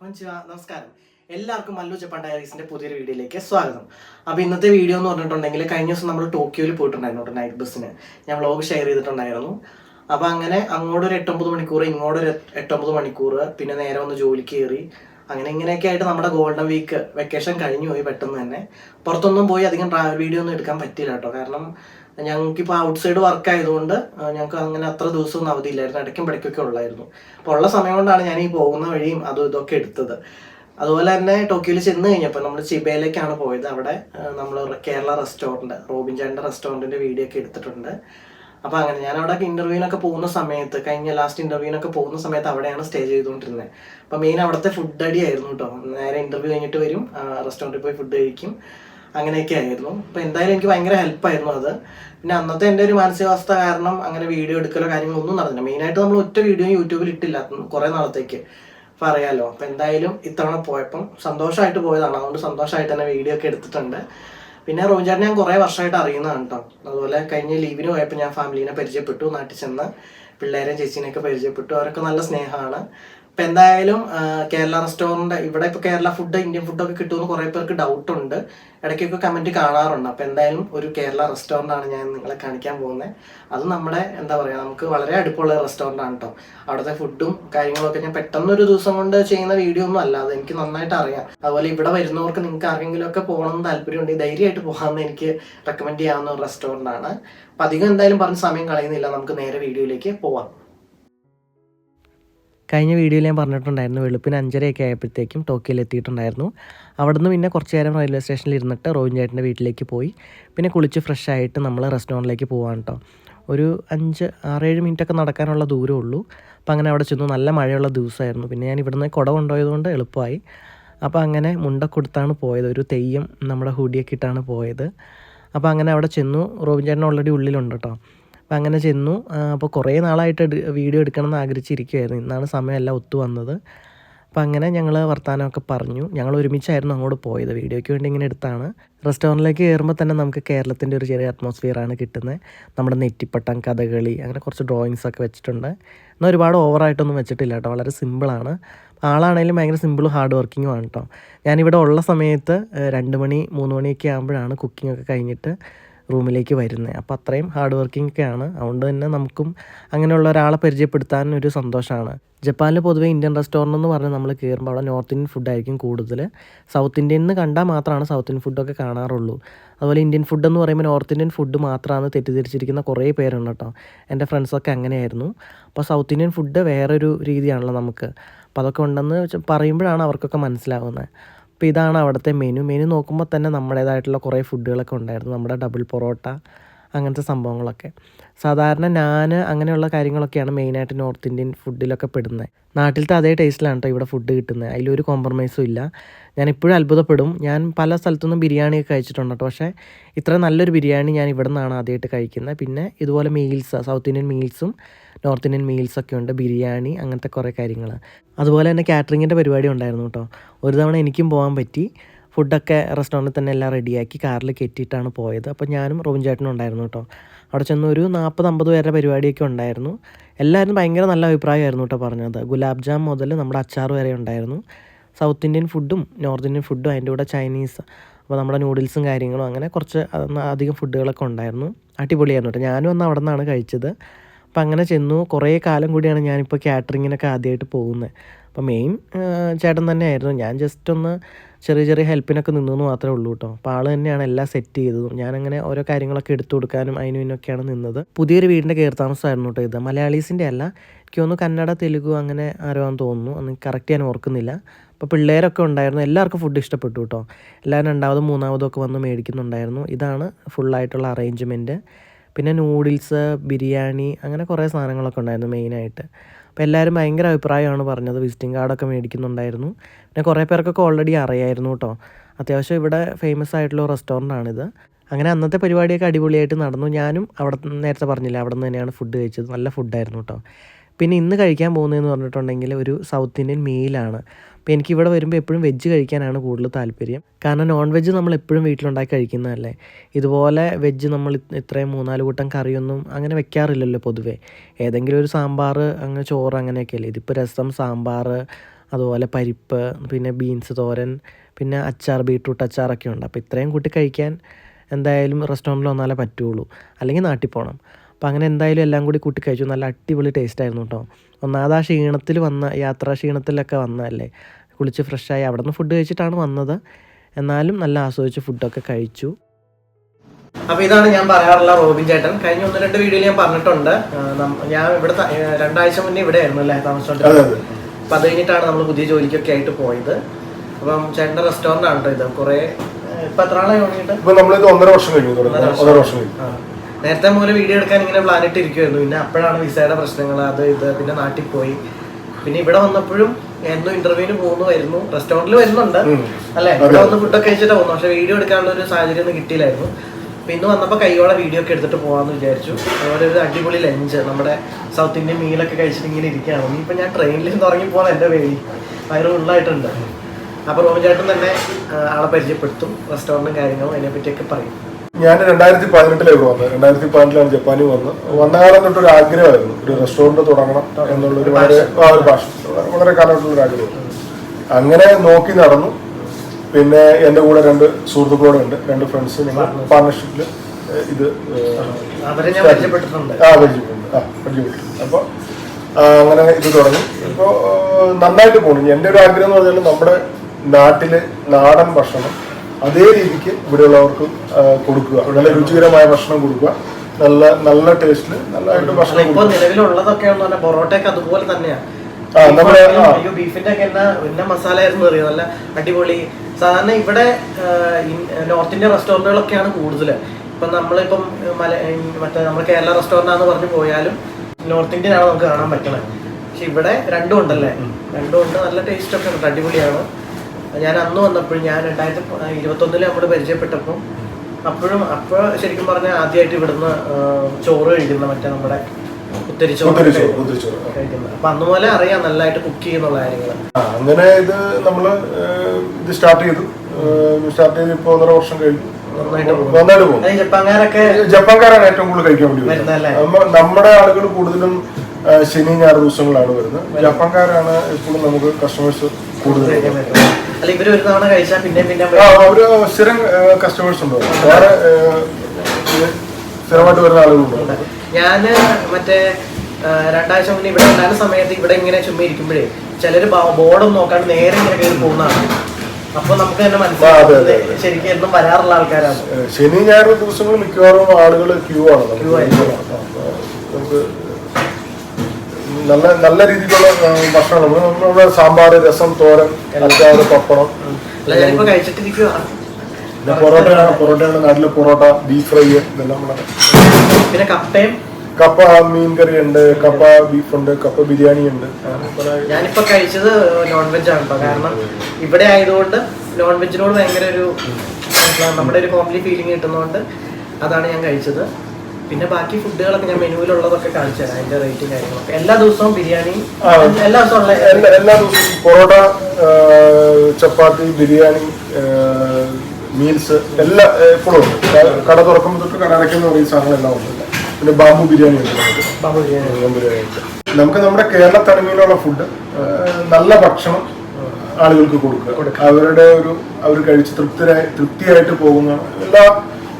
നമസ്കാരം. എല്ലാവർക്കും മല്ലു ജപ്പാൻ ഡയറീസിന്റെ പുതിയൊരു വീഡിയോയിലേക്ക് സ്വാഗതം. അപ്പോൾ ഇന്നത്തെ വീഡിയോ എന്ന് പറഞ്ഞിട്ടുണ്ടെങ്കിൽ കഴിഞ്ഞ ദിവസം നമ്മൾ ടോക്കിയോയിൽ പോയിട്ടുണ്ടായിരുന്നു നൈറ്റ് ബസ്സിന് ഞാൻ വ്ളോഗ് ഷെയർ ചെയ്തിട്ടുണ്ടായിരുന്നു. അപ്പോൾ അങ്ങനെ അങ്ങോട്ട് ഒരു എട്ടൊമ്പത് മണിക്കൂർ ഇങ്ങോട്ട് ഒരു എട്ടൊമ്പത് മണിക്കൂർ പിന്നെ നേരെ ഒന്ന് ജോലിക്ക് കയറി. അങ്ങനെ ഇങ്ങനെയൊക്കെ ആയിട്ട് നമ്മുടെ ഗോൾഡൻ വീക്ക് വെക്കേഷൻ കഴിഞ്ഞു പോയി പെട്ടെന്ന് തന്നെ. പുറത്തൊന്നും പോയി അധികം ട്രാവൽ വീഡിയോ ഒന്നും എടുക്കാൻ പറ്റില്ല കേട്ടോ. കാരണം ഞങ്ങൾക്കിപ്പോൾ ഔട്ട് സൈഡ് വർക്ക് ആയതുകൊണ്ട് ഞങ്ങൾക്ക് അങ്ങനെ അത്ര ദിവസമൊന്നും അവധിയില്ലായിരുന്നു. ഇടയ്ക്കും പിടയ്ക്കൊക്കെ ഉള്ളായിരുന്നു. അപ്പോൾ ഉള്ള സമയം കൊണ്ടാണ് ഞാൻ ഈ പോകുന്ന വഴിയും അതും ഇതൊക്കെ എടുത്തത്. അതുപോലെ തന്നെ ടോക്കിയോയിൽ ചെന്ന് കഴിഞ്ഞപ്പോൾ നമ്മൾ ചിബയിലേക്കാണ് പോയത്. അവിടെ നമ്മൾ കേരള റെസ്റ്റോറന്റ് റോബിൻ ചാന്റെ റെസ്റ്റോറന്റിന്റെ വീഡിയോ ഒക്കെ എടുത്തിട്ടുണ്ട്. അപ്പോൾ അങ്ങനെ ഞാൻ അവിടെ ഇന്റർവ്യൂവിനൊക്കെ പോകുന്ന സമയത്ത് കഴിഞ്ഞ ലാസ്റ്റ് ഇന്റർവ്യൂവിനൊക്കെ പോകുന്ന സമയത്ത് അവിടെയാണ് സ്റ്റേ ചെയ്തുകൊണ്ടിരുന്നത്. അപ്പോൾ മെയിൻ അവിടുത്തെ ഫുഡ് അടിയായിരുന്നു കേട്ടോ നേരെ ഇന്റർവ്യൂ കഴിഞ്ഞിട്ട് വരും റെസ്റ്റോറന്റിൽ പോയി ഫുഡ് കഴിക്കും. അങ്ങനെയൊക്കെ ആയിരുന്നു അപ്പോൾ എന്തായാലും എനിക്ക് ഭയങ്കര ഹെൽപ്പായിരുന്നു അത്. പിന്നെ അന്നത്തെ എന്റെ ഒരു മാനസികാവസ്ഥ കാരണം അങ്ങനെ വീഡിയോ എടുക്കലോ കാര്യങ്ങളോ ഒന്നും നടന്നില്ല. മെയിനായിട്ട് നമ്മൾ ഒറ്റ വീഡിയോ യൂട്യൂബിൽ ഇട്ടില്ല കുറേ നാളത്തേക്ക്. അപ്പോൾ അപ്പൊ അപ്പം എന്തായാലും ഇത്തവണ പോയപ്പം സന്തോഷമായിട്ട് പോയതാണ്. അതുകൊണ്ട് സന്തോഷമായിട്ട് തന്നെ വീഡിയോ ഒക്കെ എടുത്തിട്ടുണ്ട്. പിന്നെ റോജാട്ട് ഞാൻ കുറേ വർഷമായിട്ട് അറിയുന്നതാണ് കേട്ടോ അതുപോലെ കഴിഞ്ഞ ലീവിന് പോയപ്പോൾ ഞാൻ ഫാമിലീനെ പരിചയപ്പെട്ടു. നാട്ടിൽ ചെന്ന് പിള്ളേരെ ചേച്ചീനെയൊക്കെ പരിചയപ്പെട്ടു. അവരൊക്കെ നല്ല സ്നേഹമാണ്. അപ്പം എന്തായാലും കേരള റെസ്റ്റോറന്റ് ഇവിടെ ഇപ്പോൾ കേരള ഫുഡ് ഇന്ത്യൻ ഫുഡൊക്കെ കിട്ടുമെന്ന് കുറേ പേർക്ക് ഡൗട്ട് ഉണ്ട്. ഇടയ്ക്കൊക്കെ കമന്റ് കാണാറുണ്ട്. അപ്പോൾ എന്തായാലും ഒരു കേരള റെസ്റ്റോറന്റ് ആണ് ഞാൻ നിങ്ങളെ കാണിക്കാൻ പോകുന്നത് അത് നമ്മുടെ എന്താ പറയുക നമുക്ക് വളരെ അടുപ്പമുള്ള റെസ്റ്റോറന്റ് ആണ് കേട്ടോ അവിടുത്തെ ഫുഡും കാര്യങ്ങളൊക്കെ ഞാൻ പെട്ടെന്ന് ഒരു ദിവസം കൊണ്ട് ചെയ്യുന്ന വീഡിയോ ഒന്നും അല്ല. അത് എനിക്ക് നന്നായിട്ട് അറിയാം. അതുപോലെ ഇവിടെ വരുന്നവർക്ക് നിങ്ങൾക്ക് ആർക്കെങ്കിലും ഒക്കെ പോകണമെന്ന് താല്പര്യമുണ്ടെങ്കിൽ ധൈര്യമായിട്ട് പോകാമെന്ന് എനിക്ക് റെക്കമെൻഡ് ചെയ്യാവുന്ന ഒരു റെസ്റ്റോറന്റ് ആണ്. അപ്പം അധികം എന്തായാലും പറഞ്ഞ് സമയം കളയുന്നില്ല. നമുക്ക് നേരെ വീഡിയോയിലേക്ക് പോവാം. കഴിഞ്ഞ വീഡിയോയിൽ ഞാൻ പറഞ്ഞിട്ടുണ്ടായിരുന്നു വെളുപ്പിന് അഞ്ചരയൊക്കെ ആയപ്പോഴത്തേക്കും ടോക്കിയോയിൽ എത്തിയിട്ടുണ്ടായിരുന്നു. അവിടെ നിന്ന് പിന്നെ കുറച്ച് നേരം റെയിൽവേ സ്റ്റേഷനിൽ ഇരുന്നിട്ട് റോയിൻ ചേട്ടന്റെ വീട്ടിലേക്ക് പോയി. പിന്നെ കുളിച്ച് ഫ്രഷ് ആയിട്ട് നമ്മൾ റെസ്റ്റോറന്റിലേക്ക് പോവാണ് കേട്ടോ ഒരു അഞ്ച് ആറേഴ് മിനിറ്റൊക്കെ നടക്കാനുള്ള ദൂരമേ ഉള്ളൂ. അപ്പോൾ അങ്ങനെ അവിടെ ചെന്നു. നല്ല മഴയുള്ള ദിവസമായിരുന്നു. പിന്നെ ഞാൻ ഇവിടുന്ന് കുട കൊണ്ടുപോയതുകൊണ്ട് എളുപ്പമായി. അപ്പോൾ അങ്ങനെ മുണ്ട കൊടുത്താണ് പോയത്. ഒരു തെയ്യം നമ്മുടെ ഹുഡിയൊക്കെ ഇട്ടാണ് പോയത്. അപ്പോൾ അങ്ങനെ അവിടെ ചെന്നു. റോബിൻ ചേട്ടൻ ഓൾറെഡി ഉള്ളിലുണ്ട് കേട്ടോ അപ്പോൾ അങ്ങനെ ചെന്നു. അപ്പോൾ കുറേ നാളായിട്ട് വീഡിയോ എടുക്കണം എന്ന് ആഗ്രഹിച്ചിരിക്കുമായിരുന്നു ഇന്നാണ് സമയമെല്ലാം ഒത്തു വന്നത്. അപ്പോൾ അങ്ങനെ ഞങ്ങൾ വർത്തമാനമൊക്കെ പറഞ്ഞു. ഞങ്ങൾ ഒരുമിച്ചായിരുന്നു അങ്ങോട്ട് പോയത്. വീഡിയോയ്ക്ക് വേണ്ടി ഇങ്ങനെ എടുത്താണ്. റെസ്റ്റോറന്റിലേക്ക് കയറുമ്പോൾ തന്നെ നമുക്ക് കേരളത്തിന്റെ ഒരു ചെറിയ അറ്റ്മോസ്ഫിയറാണ് കിട്ടുന്നത് നമ്മുടെ നെറ്റിപ്പട്ടം കഥകളി അങ്ങനെ കുറച്ച് ഡ്രോയിങ്സ് ഒക്കെ വെച്ചിട്ടുണ്ട്. എന്നാൽ ഒരുപാട് ഓവറായിട്ടൊന്നും വെച്ചിട്ടില്ല കേട്ടോ. വളരെ സിമ്പിളാണ് ആളാണെങ്കിലും ഭയങ്കര സിമ്പിളും ഹാർഡ് വർക്കിങ്ങും ആണ് കേട്ടോ. ഞാനിവിടെ ഉള്ള സമയത്ത് രണ്ട് മണി മൂന്ന് മണിയൊക്കെ ആകുമ്പോഴാണ് കുക്കിംഗ് ഒക്കെ കഴിഞ്ഞിട്ട് റൂമിലേക്ക് വരുന്നത് അപ്പോൾ അത്രയും ഹാർഡ് വർക്കിംഗ് ഒക്കെയാണ്. അതുകൊണ്ട് തന്നെ നമുക്കും അങ്ങനെയുള്ള ഒരാളെ പരിചയപ്പെടുത്താൻ ഒരു സന്തോഷമാണ് ജപ്പാനിൽ പൊതുവേ ഇന്ത്യൻ റെസ്റ്റോറന്റ് എന്ന് പറഞ്ഞാൽ നമ്മൾ കയറുമ്പോൾ അവിടെ നോർത്ത് ഇന്ത്യൻ ഫുഡായിരിക്കും കൂടുതൽ സൗത്ത് ഇന്ത്യൻ എന്ന് കണ്ടാൽ മാത്രമാണ് സൗത്ത് ഇന്ത്യൻ ഫുഡൊക്കെ കാണാറുള്ളൂ. അതുപോലെ ഇന്ത്യൻ ഫുഡ് എന്ന് പറയുമ്പോൾ നോർത്ത് ഇന്ത്യൻ ഫുഡ് മാത്രമാണ് തെറ്റിദ്ധരിച്ചിരിക്കുന്ന കുറേ പേരുണ്ട് കേട്ടോ. എന്റെ ഫ്രണ്ട്സൊക്കെ അങ്ങനെയായിരുന്നു. അപ്പോൾ സൗത്ത് ഇന്ത്യൻ ഫുഡ് വേറൊരു രീതിയാണല്ലോ നമുക്ക്. അപ്പോൾ അതൊക്കെ ഉണ്ടെന്ന് പറയുമ്പോഴാണ് അവർക്കൊക്കെ മനസ്സിലാവുന്നത് അപ്പോൾ ഇതാണ് അവിടുത്തെ മെനു മെനു നോക്കുമ്പോൾ തന്നെ നമ്മുടേതായിട്ടുള്ള കുറേ ഫുഡുകളൊക്കെ ഉണ്ടായിരുന്നു. നമ്മുടെ ഡബിൾ പൊറോട്ട അങ്ങനത്തെ സംഭവങ്ങളൊക്കെ. സാധാരണ ഞാൻ അങ്ങനെയുള്ള കാര്യങ്ങളൊക്കെയാണ് മെയിനായിട്ട് നോർത്ത് ഇന്ത്യൻ ഫുഡിലൊക്കെ പെടുന്നത്. നാട്ടിലത്തെ അതേ ടേസ്റ്റിലാണ് കേട്ടോ ഇവിടെ ഫുഡ് കിട്ടുന്നത്. അതിലൊരു കോംപ്രമൈസും ഇല്ല. ഞാൻ ഇപ്പോഴും അത്ഭുതപ്പെടും. ഞാൻ പല സ്ഥലത്തുനിന്നും ബിരിയാണിയൊക്കെ കഴിച്ചിട്ടുണ്ട് കേട്ടോ പക്ഷേ ഇത്ര നല്ലൊരു ബിരിയാണി ഞാൻ ഇവിടെ നിന്നാണ് ആദ്യമായിട്ട് കഴിക്കുന്നത്. പിന്നെ ഇതുപോലെ മീൽസ് സൗത്ത് ഇന്ത്യൻ മീൽസും നോർത്ത് ഇന്ത്യൻ മീൽസൊക്കെ ഉണ്ട്. ബിരിയാണി അങ്ങനത്തെ കുറേ കാര്യങ്ങൾ അതുപോലെ തന്നെ കാറ്ററിങ്ങിന്റെ പരിപാടി ഉണ്ടായിരുന്നു കേട്ടോ ഒരു തവണ എനിക്കും പോകാൻ പറ്റി. ഫുഡൊക്കെ റെസ്റ്റോറന്റിൽ തന്നെ എല്ലാം റെഡിയാക്കി കാറിൽ കയറ്റിയിട്ടാണ് പോയത്. അപ്പോൾ ഞാനും റോബിൻ ചേട്ടനും ഉണ്ടായിരുന്നു കേട്ടോ. അവിടെ ചെന്ന് ഒരു നാൽപ്പത് അമ്പത് പേരുടെ പരിപാടിയൊക്കെ ഉണ്ടായിരുന്നു. എല്ലാവരും ഭയങ്കര നല്ല അഭിപ്രായമായിരുന്നു കേട്ടോ പറഞ്ഞത്. ഗുലാബ് ജാം മുതൽ നമ്മുടെ അച്ചാർ വരെ ഉണ്ടായിരുന്നു. സൗത്ത് ഇന്ത്യൻ ഫുഡും നോർത്ത് ഇന്ത്യൻ ഫുഡും അതിന്റെ കൂടെ ചൈനീസ് അപ്പോൾ നമ്മുടെ നൂഡിൽസും കാര്യങ്ങളും അങ്ങനെ കുറച്ച് അധികം ഫുഡുകളൊക്കെ ഉണ്ടായിരുന്നു. അടിപൊളിയായിരുന്നു കേട്ടോ. ഞാനും അന്ന് അവിടെ നിന്നാണ് കഴിച്ചത്. അപ്പം അങ്ങനെ ചെന്നു. കുറേ കാലം കൂടിയാണ് ഞാനിപ്പോൾ കാറ്ററിങ്ങിനൊക്കെ ആദ്യമായിട്ട് പോകുന്നത്. അപ്പോൾ മെയിൻ ചേട്ടൻ തന്നെയായിരുന്നു. ഞാൻ ജസ്റ്റ് ഒന്ന് ചെറിയ ചെറിയ ഹെൽപ്പിനൊക്കെ നിന്നു മാത്രമേ ഉള്ളൂ കേട്ടോ. അപ്പോൾ ആൾ തന്നെയാണ് എല്ലാം സെറ്റ് ചെയ്തതും. ഞാനങ്ങനെ ഓരോ കാര്യങ്ങളൊക്കെ എടുത്തു കൊടുക്കാനും അതിനും ഇതിനൊക്കെയാണ് നിന്നത്. പുതിയൊരു വീടിന്റെ കയറി താമസമായിരുന്നു കേട്ടോ ഇത്. മലയാളീസിന്റെ അല്ല. എനിക്ക് തോന്നുന്നു കന്നഡ തെലുഗു അങ്ങനെ ആരോ ആണെന്ന് തോന്നുന്നു. അന്ന് കറക്റ്റ് ഞാൻ ഓർക്കുന്നില്ല. അപ്പോൾ പിള്ളേരൊക്കെ ഉണ്ടായിരുന്നു. എല്ലാവർക്കും ഫുഡ് ഇഷ്ടപ്പെട്ടു കേട്ടോ. എല്ലാവരും രണ്ടാമതും മൂന്നാമതും ഒക്കെ വന്ന് മേടിക്കുന്നുണ്ടായിരുന്നു. ഇതാണ് ഫുള്ളായിട്ടുള്ള അറേഞ്ച്മെന്റ് പിന്നെ നൂഡിൽസ് ബിരിയാണി അങ്ങനെ കുറേ സാധനങ്ങളൊക്കെ ഉണ്ടായിരുന്നു മെയിനായിട്ട് അപ്പോൾ എല്ലാവരും ഭയങ്കര അഭിപ്രായമാണ് പറഞ്ഞത്. വിസിറ്റിംഗ് കാർഡൊക്കെ മേടിക്കുന്നുണ്ടായിരുന്നു. പിന്നെ കുറേ പേർക്കൊക്കെ ഓൾറെഡി അറിയായിരുന്നു കേട്ടോ. അത്യാവശ്യം ഇവിടെ ഫേമസ് ആയിട്ടുള്ള റെസ്റ്റോറന്റ് ആണിത്. അങ്ങനെ അന്നത്തെ പരിപാടിയൊക്കെ അടിപൊളിയായിട്ട് നടന്നു. ഞാനും അവിടെ നേരത്തെ പറഞ്ഞില്ല അവിടെ നിന്ന് തന്നെയാണ് ഫുഡ് കഴിച്ചത്. നല്ല ഫുഡായിരുന്നു കേട്ടോ. പിന്നെ ഇന്ന് കഴിക്കാൻ പോകുന്നതെന്ന് പറഞ്ഞിട്ടുണ്ടെങ്കിൽ ഒരു സൗത്ത് ഇന്ത്യൻ മീലാണ് അപ്പോൾ എനിക്ക് ഇവിടെ വരുമ്പോൾ എപ്പോഴും വെജ് കഴിക്കാനാണ് കൂടുതൽ താല്പര്യം. കാരണം നോൺ വെജ് നമ്മൾ എപ്പോഴും വീട്ടിലുണ്ടാക്കി കഴിക്കുന്നതല്ലേ? ഇതുപോലെ വെജ് നമ്മൾ ഇത് ഇത്രയും മൂന്നാൽ കൂട്ടം കറിയൊന്നും അങ്ങനെ വെക്കാറില്ലല്ലോ പൊതുവേ. ഏതെങ്കിലും ഒരു സാമ്പാർ അങ്ങനെ ചോറ് അങ്ങനെയൊക്കെ അല്ലേ ഇതിപ്പോൾ രസം സാമ്പാർ അതുപോലെ പരിപ്പ് പിന്നെ ബീൻസ് തോരൻ പിന്നെ അച്ചാർ ബീട്രൂട്ട് അച്ചാറൊക്കെ ഉണ്ട്. അപ്പോൾ ഇത്രയും കൂട്ടി കഴിക്കാൻ എന്തായാലും റെസ്റ്റോറന്റിൽ വന്നാലേ പറ്റുള്ളൂ. അല്ലെങ്കിൽ നാട്ടിൽ പോകണം അപ്പോൾ അങ്ങനെ എന്തായാലും എല്ലാം കൂടി കൂട്ടി കഴിച്ചു. നല്ല അടിപൊളി ടേസ്റ്റ് ആയിരുന്നു കേട്ടോ ഒന്നാമത് ആ ക്ഷീണത്തിൽ വന്ന യാത്രാ ക്ഷീണത്തിലൊക്കെ വന്നതല്ലേ? കുളിച്ച് ഫ്രഷായി അവിടെ നിന്ന് ഫുഡ് കഴിച്ചിട്ടാണ് വന്നത്. എന്നാലും നല്ല ആസ്വദിച്ച് ഫുഡൊക്കെ കഴിച്ചു. അപ്പൊ ഇതാണ് ഞാൻ പറയാറുള്ള റോബിൻ ചേട്ടൻ. കഴിഞ്ഞ ഒന്ന് രണ്ട് വീഡിയോയിൽ ഞാൻ പറഞ്ഞിട്ടുണ്ട്. ഞാൻ ഇവിടെ രണ്ടാഴ്ച മുന്നേ ഇവിടെ ആയിരുന്നു അല്ലേ താമസിച്ചോണ്ടിരുന്നത്? അപ്പം അത് കഴിഞ്ഞിട്ടാണ് നമ്മൾ പുതിയ ജോലിക്കൊക്കെ ആയിട്ട് പോയത്. അപ്പം ചേട്ടന്റെ റെസ്റ്റോറന്റ് ആണ് കേട്ടോ ഇത്. കുറേ ഇപ്പം എത്ര ആളായി തുടങ്ങിയിട്ട് ഇപ്പൊ നമ്മളിത് ഒന്നര വർഷം കഴിഞ്ഞു ഒന്നര വർഷം. ഒന്നര വർഷം കഴിഞ്ഞു. ആ. നേരത്തെ മുതൽ വീഡിയോ എടുക്കാൻ ഇങ്ങനെ പ്ലാൻ ഇട്ടിരിക്കുമായിരുന്നു പിന്നെ അപ്പോഴാണ് വിസയുടെ പ്രശ്നങ്ങൾ അത് ഇത് പിന്നെ നാട്ടിൽ പോയി പിന്നെ ഇവിടെ വന്നപ്പോഴും എന്നും ഇന്റർവ്യൂവിന് പോകുന്നു വരുന്നു. റെസ്റ്റോറന്റിൽ വരുന്നുണ്ട്. അല്ലെ. ഇവിടെ വന്ന് ഫുഡൊക്കെ കഴിച്ചിട്ട് പോകുന്നു പക്ഷെ വീഡിയോ എടുക്കാനുള്ള ഒരു സാഹചര്യം ഒന്നും കിട്ടിയില്ലായിരുന്നു. പിന്നെ ഇന്ന് വന്നപ്പോൾ കൈയോടെ വീഡിയോ ഒക്കെ എടുത്തിട്ട് പോവാന്ന് വിചാരിച്ചു. അതുപോലെ ഒരു അടിപൊളി ലഞ്ച് നമ്മുടെ സൗത്ത് ഇന്ത്യൻ മീലൊക്കെ കഴിച്ചിട്ട് ഇങ്ങനെ ഇരിക്കുകയാണ്. ഇനിയിപ്പോൾ ഞാൻ ട്രെയിനിൽ തുടങ്ങി പോകാൻ എന്റെ വേലി വയറ് ഫുള്ളായിട്ടുണ്ട് അപ്പോൾ റോബിൻ ചേട്ടൻ തന്നെ ആളെ പരിചയപ്പെടുത്തും. റെസ്റ്റോറന്റും കാര്യങ്ങളും അതിനെപ്പറ്റിയൊക്കെ പറയും. ഞാൻ രണ്ടായിരത്തി പതിനെട്ടിലെ ഇവിടെ വന്നത്. രണ്ടായിരത്തി പതിനെട്ടിലാണ് ജപ്പാനിൽ വന്ന് വന്ന കാലം തൊട്ട് ഒരു ആഗ്രഹമായിരുന്നു. ഒരു റെസ്റ്റോറന്റ് തുടങ്ങണം എന്നുള്ള ഒരു വളരെ ആ, ഒരു ഭാഷ വളരെ കാലമായിട്ടുള്ള ഒരു ആഗ്രഹം. അങ്ങനെ നോക്കി നടന്നു. പിന്നെ എന്റെ കൂടെ രണ്ട് സുഹൃത്തുക്കളോടെ ഉണ്ട്. രണ്ട് ഫ്രണ്ട്സ് ഞങ്ങൾ പാർട്ണർഷിപ്പിൽ ഇത് ഞാൻ പരിചയപ്പെട്ടിട്ടുണ്ട്. ആ അപ്പോൾ അങ്ങനെ ഇത് തുടങ്ങി. ഇപ്പോൾ നന്നായിട്ട് പോണു. എന്റെ ഒരു ആഗ്രഹം എന്ന് പറഞ്ഞാൽ നമ്മുടെ നാട്ടിലെ നാടൻ ഭക്ഷണം അതേ രീതിക്ക് ഇവിടെയുള്ളവർക്ക് കൊടുക്കുക. നല്ല രുചികരമായ ഭക്ഷണം കൊടുക്കുക. നല്ല നല്ല ടേസ്റ്റിൽ നല്ലതായിട്ട് ഭക്ഷണം ഇപ്പൊ കൊടുക്കുക. നിലവിലുള്ളതൊക്കെ എന്ന് പറഞ്ഞാൽ പൊറോട്ടയൊക്കെ അതുപോലെ തന്നെയാണ്. അയ്യോ ബീഫിന്റെ ഒക്കെ എന്നാ എന്നാ മസാല ആയിരുന്നു അറിയാം? നല്ല അടിപൊളി. സാധാരണ ഇവിടെ നോർത്ത് ഇന്ത്യൻ റെസ്റ്റോറന്റുകളൊക്കെയാണ് കൂടുതൽ ഇപ്പം നമ്മളിപ്പം മല മറ്റേ നമ്മൾ കേരള റെസ്റ്റോറന്റ് ആണെന്ന് പറഞ്ഞ് പോയാലും നോർത്ത് ഇന്ത്യൻ ആണ് നമുക്ക് കാണാൻ പറ്റണത്. പക്ഷെ ഇവിടെ രണ്ടും ഉണ്ടല്ലേ? രണ്ടും ഉണ്ട്. നല്ല ടേസ്റ്റ് ഒക്കെ ഉണ്ട്. അടിപൊളിയാണ്. ഞാൻ അന്ന് വന്നപ്പോഴും ഞാൻ രണ്ടായിരത്തി ഇരുപത്തൊന്നിൽ നമ്മൾ പരിചയപ്പെട്ടപ്പോൾ അപ്പോഴും അപ്പോൾ ശരിക്കും പറഞ്ഞാൽ ആദ്യമായിട്ട് ഇവിടുന്ന് ചോറ് കഴിക്കുന്ന മറ്റേ നമ്മുടെ കുത്തരിച്ചോറ് കുത്തരിച്ചോറ്, കുത്തരിച്ചോറ്. കഴിക്കുന്നത്. അപ്പൊ അന്ന് പോലെ അറിയാം നല്ലതായിട്ട് കുക്ക് ചെയ്യുന്നുള്ള കാര്യങ്ങൾ അങ്ങനെ ഇത് നമ്മൾ ഇത് സ്റ്റാർട്ട് ചെയ്തു. സ്റ്റാർട്ട് ചെയ്ത് ഇപ്പൊ ഒന്നര വർഷം കഴിഞ്ഞു. നന്നായിട്ട് പോകും ജപ്പാൻകാരൊക്കെ ജപ്പാൻകാരാണ് ഏറ്റവും കൂടുതൽ കഴിക്കാൻ വേണ്ടി? നമ്മുടെ ആളുകൾ കൂടുതലും ശനി ഞായർ ദിവസങ്ങളാണ് വരുന്നത്. ജപ്പാൻകാരാണ് ഇപ്പോഴും നമുക്ക് കസ്റ്റമേഴ്സ് കൂടുതൽ അല്ല ഇവർ ഒരു തവണ കഴിച്ചാൽ പിന്നെ പിന്നെ അവർ സ്ഥിരം കസ്റ്റമേഴ്സ് ഉണ്ടോ. വേറെ സ്ഥിരമായിട്ട് വരുന്ന ആളുകളുണ്ട്. ഞാൻ മറ്റേ രണ്ടാഴ്ച മുന്നേ ഇവിടെ ഉണ്ടായിരുന്ന സമയത്ത് ഇവിടെ ഇങ്ങനെ ചുമ്മാ ഇരിക്കുമ്പോഴേ ചിലര് ബോർഡൊന്നും നോക്കാണ്ട് നേരെ ഇങ്ങനെ കയറി പോകുന്നതാണ്. അപ്പൊ നമുക്ക് തന്നെ മനസ്സിലാവും ശരിക്കും എന്നും വരാറുള്ള ആൾക്കാരാണ്. ശനി ഞായർ ദിവസങ്ങളിൽ മിക്കവാറും ആളുകൾ ക്യൂ ആണ്. ക്യൂ ആയിരിക്കും. നമുക്ക് നല്ല നല്ല രീതിയിലുള്ള ഭക്ഷണം നമ്മൾ നമ്മുടെ സാമ്പാർ രസം തോരൻ അച്ചാറ് പപ്പടം. പിന്നെ പൊറോട്ടയാണ് പൊറോട്ടയാണ് നാട്ടിലെ പൊറോട്ട ബീഫ് ഫ്രൈ ഇതെല്ലാം നമ്മുടെ പിന്നെ കപ്പയും. കപ്പ മീൻ കറി ഉണ്ട് കപ്പ ബീഫ് ഉണ്ട് കപ്പ ബിരിയാണി ഉണ്ട്. ഞാനിപ്പോ കഴിച്ചത് നോൺ വെജ് ആണ് കാരണം ഇവിടെ ആയതുകൊണ്ട് നോൺ വെജിനോട് ഭയങ്കര ഒരു നമ്മുടെ ഒരു കോംപ്ലി ഫീലിംഗ് കിട്ടുന്നതുകൊണ്ട് അതാണ് ഞാൻ കഴിച്ചത്. പിന്നെ ബാക്കി ഫുഡുകളൊക്കെ ഞാൻ മെനുവിലുള്ളതൊക്കെ കാണിച്ചു തരാം അതിന്റെ റേറ്റും കാര്യങ്ങളൊക്കെ. എല്ലാ ദിവസവും ബിരിയാണി എല്ലാ ദിവസവും എല്ലാ ദിവസവും പൊറോട്ട ചപ്പാത്തി ബിരിയാണി മീൽസ് എല്ലാ എപ്പോഴും ഉണ്ട്. കട തുറക്കുമ്പോൾ തൊട്ട് കട അടയ്ക്കുന്ന പറയുന്ന സാധനങ്ങളെല്ലാം ഉണ്ട്. പിന്നെ ബാമ്പു ബിരിയാണി ഉണ്ട്. ബാബു ബിരിയാണി. ഉണ്ട്. നമുക്ക് നമ്മുടെ കേരള തനിമയിലുള്ള ഫുഡ് നല്ല ഭക്ഷണം ആളുകൾക്ക് കൊടുക്കുക. അവരുടെ ഒരു അവർ കഴിച്ച് തൃപ്തരായി തൃപ്തിയായിട്ട് പോകുന്ന എല്ലാ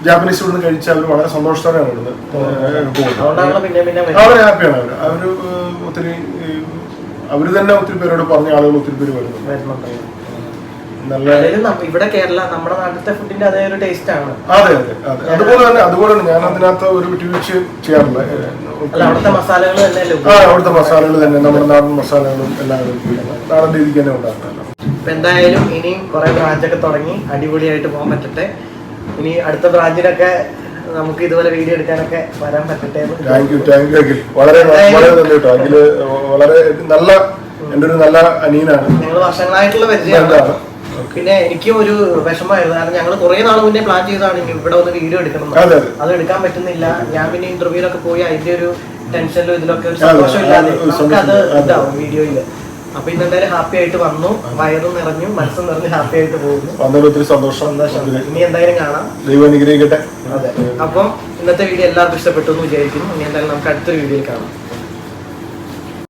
ജാപ്പനീസ് ഫുഡ് കഴിച്ച് അവർ വളരെ സന്തോഷത്തോടെയാണ് ഇവിടുന്ന്. അവർ ഹാപ്പിയാണ് അവർ അവർ ഒത്തിരി അവർ തന്നെ ഒത്തിരി പേരോട് പറഞ്ഞ ആളുകൾ ഒത്തിരി പേര് വരുന്നുണ്ട്. നല്ല ഇവിടെ കേരള നമ്മുടെ നാട്ടിലത്തെ ഫുഡിന്റെ അതേ ഒരു ടേസ്റ്റ് ആണ്. അതെ അതെ അതെ. അതുപോലെ തന്നെ അതുപോലെ തന്നെ ഞാൻ അതിനകത്ത് ഒരു വിട്ടുവീഴ്ച ചെയ്യാറില്ല അവിടുത്തെ മസാലകൾ ആ അവിടുത്തെ മസാലകൾ തന്നെ നമ്മുടെ നാടൻ മസാലകളും എല്ലാം നാടൻ രീതിക്ക് തന്നെ ഉണ്ടാക്കാറുണ്ട്. എന്തായാലും ഇനിയും കുറെ ബ്രാഞ്ചൊക്കെ തുടങ്ങി അടിപൊളിയായിട്ട് പോകാൻ പറ്റട്ടെ. ഇനി അടുത്ത ബ്രാഞ്ചിനൊക്കെ നമുക്ക് ഇതുപോലെ വീഡിയോ എടുക്കാനൊക്കെ വരാൻ പറ്റട്ടെ. Thank you thank you Akhil. വളരെ വളരെ നന്ദി കേട്ടോ. അഖിൽ വളരെ നല്ല എന്റെ ഒരു നല്ല അനിയനാണ്. ഞങ്ങൾ വർഷങ്ങളായിട്ടുള്ള പരിചയമാണ്. പിന്നെ എനിക്കും ഒരു വിഷമമായിരുന്നു. കാരണം ഞങ്ങൾ കുറെ നാൾ മുന്നേ പ്ലാൻ ചെയ്തതാണ് ഇവിടെ ഒന്ന് വീഡിയോ എടുക്കണം. അതെ എടുക്കാൻ പറ്റുന്നില്ല. ഞാൻ പിന്നെ ഇന്റർവ്യൂലൊക്കെ പോയി അതിന്റെ ഒരു ടെൻഷനിലും ഇതിലൊക്കെ ഒരു സന്തോഷം ഇല്ലാതെ അത് ഒരു നമുക്ക് അത്. ഇതാവും വീഡിയോയിൽ അപ്പൊ ഇന്ന് എന്തായാലും ഹാപ്പി ആയിട്ട് വന്നു. വയറും നിറഞ്ഞു മനസ്സും നിറഞ്ഞ് ഹാപ്പി ആയിട്ട് പോകുന്നു. വന്നതിൽ ഒത്തിരി സന്തോഷം. ഇനി എന്തായാലും കാണാം. ദൈവം അനുഗ്രഹിക്കട്ടെ. അതെ. അപ്പം ഇന്നത്തെ വീഡിയോ എല്ലാവർക്കും ഇഷ്ടപ്പെട്ടു എന്ന് വിചാരിക്കുന്നു. ഇനി എന്തായാലും നമുക്ക് അടുത്തൊരു വീഡിയോയിൽ കാണാം.